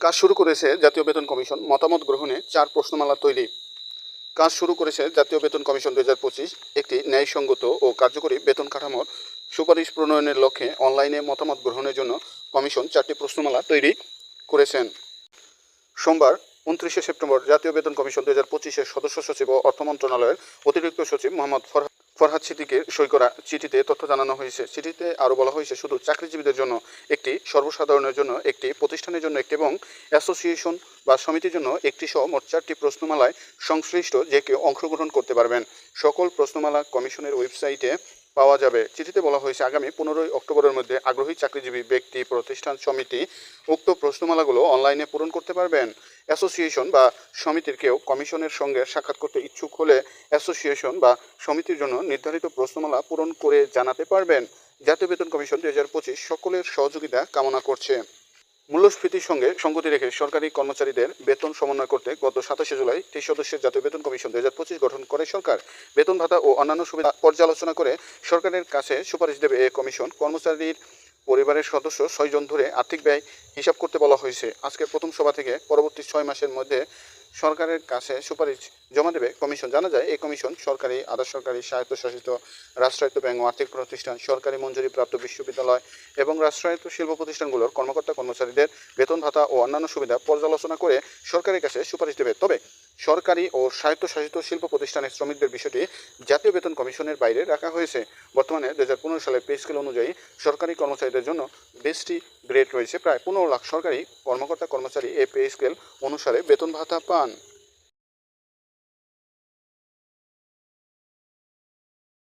কাজ শুরু করেছে জাতীয় বেতন কমিশন। মতামত গ্রহণে চার প্রশ্নমালা তৈরি। কাজ শুরু করেছে জাতীয় বেতন কমিশন দু হাজার পঁচিশ। একটি ন্যায়সঙ্গত ও কার্যকরী বেতন কাঠামোর সুপারিশ প্রণয়নের লক্ষ্যে অনলাইনে মতামত গ্রহণের জন্য কমিশন চারটি প্রশ্নমালা তৈরি করেছেন। সোমবার উনত্রিশে সেপ্টেম্বর জাতীয় বেতন কমিশন দু হাজার পঁচিশের সদস্য সচিব ও অর্থ মন্ত্রণালয়ের অতিরিক্ত সচিব মোহাম্মদ ফরহাদ ফরহাদ সিদ্দিকে সই করা চিঠিতে তথ্য জানানো হয়েছে। চিঠিতে আরও বলা হয়েছে, শুধু চাকরিজীবীদের জন্য একটি, সর্বসাধারণের জন্য একটি, প্রতিষ্ঠানের জন্য একটি এবং অ্যাসোসিয়েশন বা সমিতির জন্য একটি সহ মোট চারটি প্রশ্নমালায় সংশ্লিষ্ট যে কেউ অংশগ্রহণ করতে পারবেন। সকল প্রশ্নমালা কমিশনের ওয়েবসাইটে পাওয়া যাবে। চিঠিতে বলা হয়েছে, আগামী পনেরোই অক্টোবরের মধ্যে আগ্রহী চাকরিজীবী, ব্যক্তি, প্রতিষ্ঠান, সমিতি উক্ত প্রশ্নমালাগুলো অনলাইনে পূরণ করতে পারবেন। অ্যাসোসিয়েশন বা সমিতির কেউ কমিশনের সঙ্গে সাক্ষাৎ করতে ইচ্ছুক হলে অ্যাসোসিয়েশন বা সমিতির জন্য নির্ধারিত প্রশ্নমালা পূরণ করে জানাতে পারবেন। জাতীয় বেতন কমিশন দু হাজার পঁচিশ সকলের সহযোগিতা কামনা করছে। মূল্যস্ফীতির সঙ্গে সঙ্গতি রেখে সরকারি কর্মচারীদের বেতন সমন্বয় করতে গত সাতাশে জুলাই তেইশ সদস্যের জাতীয় বেতন কমিশন দুই হাজার পঁচিশ গঠন করে সরকার। বেতন ভাতা ও অন্যান্য সুবিধা পর্যালোচনা করে সরকারের কাছে সুপারিশ দেবে এ কমিশন। কর্মচারীর পরিবারের সদস্য ছয়জন ধরে আর্থিক ব্যয় হিসাব করতে বলা হয়েছে। আজকের প্রথম সভা থেকে পরবর্তী ছয় মাসের মধ্যে সরকারের কাছে সুপারিশ জমা দেবে। কমিশন জানা যায়, এই কমিশন সরকারি, আধা সরকারি, স্বায়ত্তশাসিত, রাষ্ট্রায়ত্ত ব্যাংক ও আর্থিক প্রতিষ্ঠান, সরকারি মঞ্জুরিপ্রাপ্ত বিশ্ববিদ্যালয় এবং রাষ্ট্রায়ত্ত শিল্প প্রতিষ্ঠানগুলোর কর্মকর্তা কর্মচারীদের বেতন ভাতা ও অন্যান্য সুবিধা পর্যালোচনা করে সরকারের কাছে সুপারিশ দেবে। তবে সরকারি ও স্বায়ত্তশাসিত শিল্প প্রতিষ্ঠানের শ্রমিকদের বিষয়টি জাতীয় বেতন কমিশনের বাইরে রাখা হয়েছে। বর্তমানে দু হাজার পনেরো সালের পে স্কেল অনুযায়ী সরকারি কর্মচারীদের জন্য বেশটি গ্রেড রয়েছে। প্রায় পনেরো লাখ সরকারি কর্মকর্তা কর্মচারী এই পে স্কেল অনুসারে বেতন ভাতা পান।